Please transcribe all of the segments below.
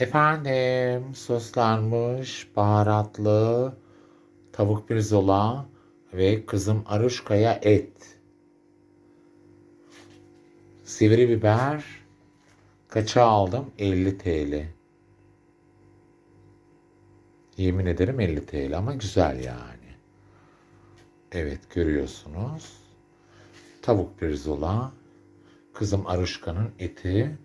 Efendim, soslanmış, baharatlı, tavuk pirzola ve kızım Aruşka'ya et. Sivri biber kaça aldım? 50 TL. Yemin ederim 50 TL ama güzel yani. Evet görüyorsunuz. Tavuk pirzola, kızım Aruşka'nın eti.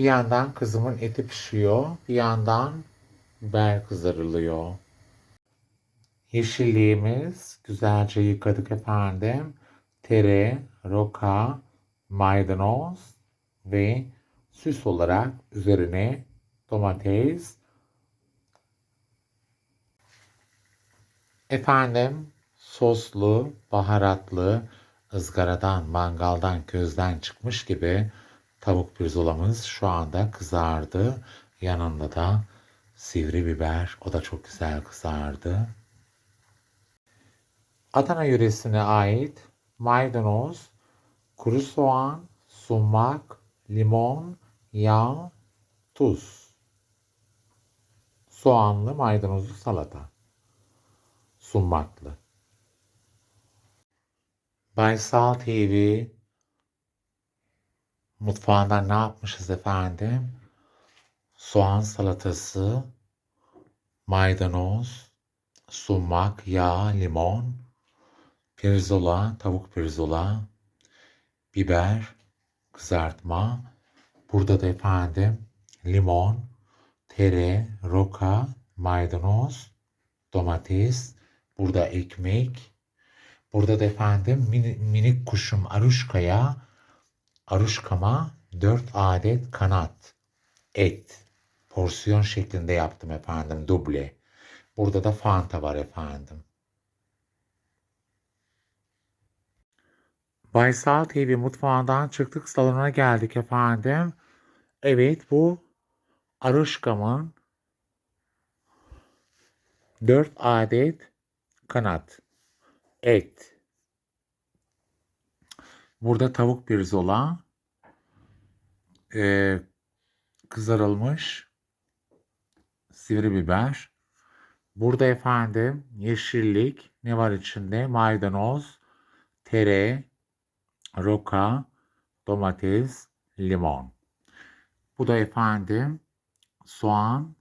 Bir yandan kızımın eti pişiyor, bir yandan biber kızarılıyor. Yeşilliğimiz güzelce yıkadık efendim. Tere, roka, maydanoz ve süs olarak üzerine domates. Efendim soslu, baharatlı, ızgaradan, mangaldan, közden çıkmış gibi tavuk pirzolamız şu anda kızardı. Yanında da sivri biber, o da çok güzel kızardı. Adana yöresine ait maydanoz, kuru soğan, sumak, limon, yağ, tuz. Soğanlı maydanozlu salata. Sumaklı. Baysal TV mutfağında ne yapmışız efendim? Soğan salatası, maydanoz, sumak, yağ, limon, pirzola, tavuk pirzola, biber, kızartma. Burada da efendim limon, tere, roka, maydanoz, domates. Burada ekmek. Burada da efendim mini, minik kuşum Aruşka'ya, Aruşkama 4 adet kanat, et, porsiyon şeklinde yaptım efendim duble. Burada da Fanta var efendim. Baysal TV mutfağından çıktık salona geldik efendim. Evet bu Aruşkam'ın 4 adet kanat et. Burada tavuk pirzola e, kızarılmış sivri biber. Burada efendim yeşillik ne var içinde? Maydanoz, tere, roka, domates, limon. Bu da efendim soğan,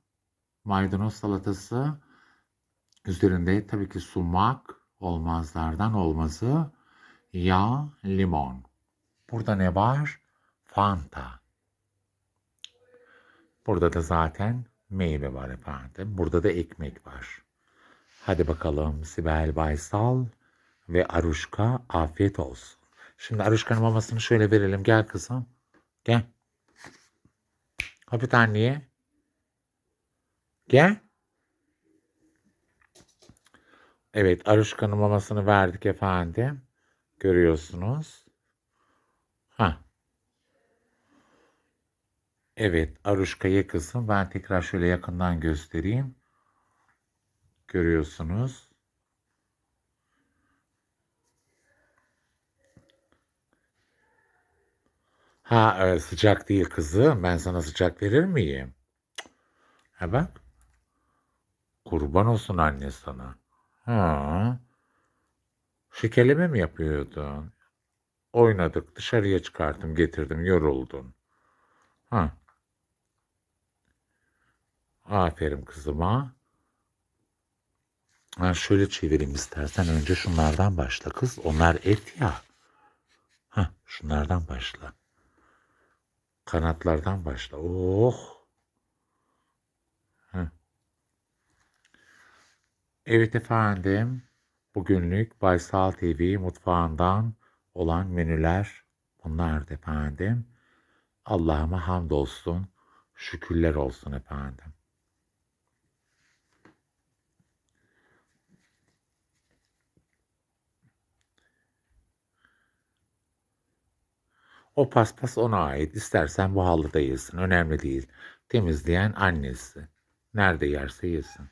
maydanoz salatası. Üzerinde tabii ki sumak olmazlardan olmazı. Yağ, limon. Burada ne var? Fanta. Burada da zaten meyve var efendim. Burada da ekmek var. Hadi bakalım Sibel Baysal ve Aruşka afiyet olsun. Şimdi Aruşka'nın mamasını şöyle verelim. Gel kızım. Gel. Hafif anneye. Gel. Evet Aruşka'nın mamasını verdik efendim. Görüyorsunuz. Ha. Evet Aruşka'yı kızım. Ben tekrar şöyle yakından göstereyim. Görüyorsunuz. Ha e, sıcak değil kızım. Ben sana sıcak verir miyim? Ha bak. Kurban olsun anne sana. Ha. Şekerleme mi yapıyordun? Oynadık, dışarıya çıkarttım, getirdim, yoruldun. Ha. Aferin kızıma. Ha, şöyle çevireyim istersen. Önce şunlardan başla kız. Onlar et ya. Ha, şunlardan başla. Kanatlardan başla. Oh. Ha. Evet efendim. Bugünlük Baysal TV mutfağından olan menüler bunlardı efendim. Allah'ıma hamdolsun, şükürler olsun efendim. O paspas ona ait. İstersen bu halıda yesin. Önemli değil. Temizleyen annesi. Nerede yerse yesin.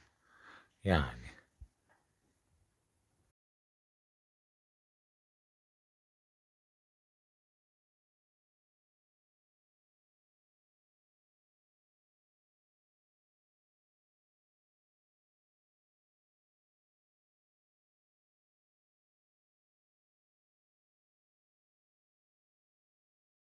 Yani